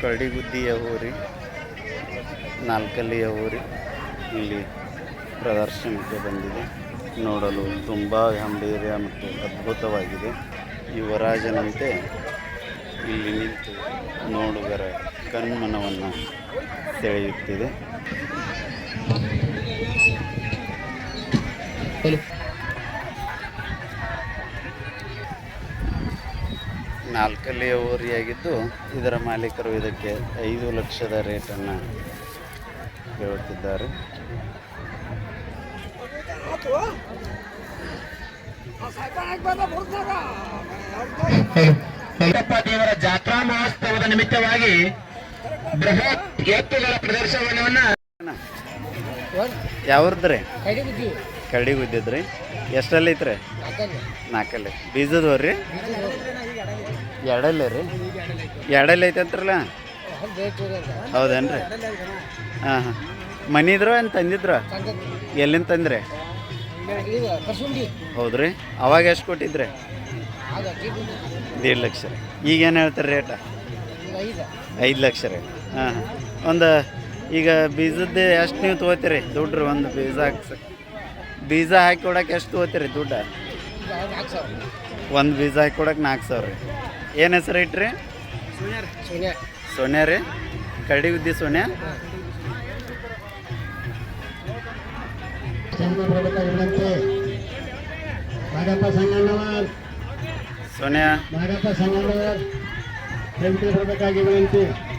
ಕರಡಿಗುದ್ದಿಯ ಊರಿ ನಾಲ್ಕಲ್ಲಿಯ ಊರಿ ಇಲ್ಲಿ ಪ್ರದರ್ಶನಕ್ಕೆ ಬಂದಿದೆ. ನೋಡಲು ತುಂಬ ಗಂಭೀರ್ಯ ಮತ್ತು ಅದ್ಭುತವಾಗಿದೆ. ಯುವರಾಜನಂತೆ ಇಲ್ಲಿ ನಿಂತು ನೋಡುಗರ ಕಣ್ಮನವನ್ನು ಸೆಳೆಯುತ್ತಿದೆ. ನಾಲ್ಕಲ್ಲಿಯ ಓರಿಯಾಗಿದ್ದು ಇದರ ಮಾಲೀಕರು ಇದಕ್ಕೆ ಐದು ಲಕ್ಷದ ರೇಟನ್ನು ಹೇಳುತ್ತಿದ್ದಾರೆ ಅಯ್ಯಪ್ಪ ದೇವರ ಜಾತ್ರಾ ಮಹೋತ್ಸವದ ನಿಮಿತ್ತವಾಗಿ ಬೃಹತ್ ಎತ್ತುಗಳ ಪ್ರದರ್ಶನವನ್ನ ಯಾವ್ರದ್ರಿ? ಕಡಿಗೆ ಬಿದ್ದಿದ್ರಿ ಎಷ್ಟಲ್ಲಿ ಐತ್ರಿ? ನಾಲ್ಕಲ್ಲಿ. ಬೀಜದವ ರೀ? ಎರಡಲ್ಲೇ ರೀ? ಎರಡಲ್ಲಿ ಐತೆ ಅಂತಾರಲ್ಲ? ಹೌದೇನ್ರಿ? ಹಾಂ ಹಾಂ. ಮನಿದ್ರು ಏನು ತಂದಿದ್ರು? ಎಲ್ಲಿಂದ ತಂದ್ರಿ? ಹೌದ್ರಿ? ಅವಾಗ ಎಷ್ಟು ಕೊಟ್ಟಿದ್ರಿ? ದೇಡ್ ಲಕ್ಷ. ರೀ ಈಗ ಏನು ಹೇಳ್ತಾರೆ ರೇಟ? ಐದು ಲಕ್ಷ ರೀ. ಹಾಂ ಒಂದು, ಈಗ ಬೀಜದ್ದು ಎಷ್ಟು ನೀವು ತೊಗೋತೀರಿ? ದುಡ್ಡು ಒಂದು ಬೀಜ ಹಾಕ್ಸ. ಬೀಜ ಹಾಕಿ ಕೊಡಕ್ಕೆ ಎಷ್ಟು ತೊಗೋತೀರಿ ದುಡ್ಡು? ಒಂದು ಬೀಜ ಹಾಕಿ ಕೊಡಕ್ಕೆ ನಾಲ್ಕು ಸಾವಿರ ರೀ. ಏನು ಹೆಸರು ಇಟ್ರಿ? ಸೋನಿಯಾ ರೀ. ಕರಡಿ ಉದ್ದಿ ಸೋನಿಯಾ? ಸೋನಿಯಾ? ಮಾದಪ್ಪ ಸಂಗಣ್ಣವರ್ ಸೋನ್ಯಾ?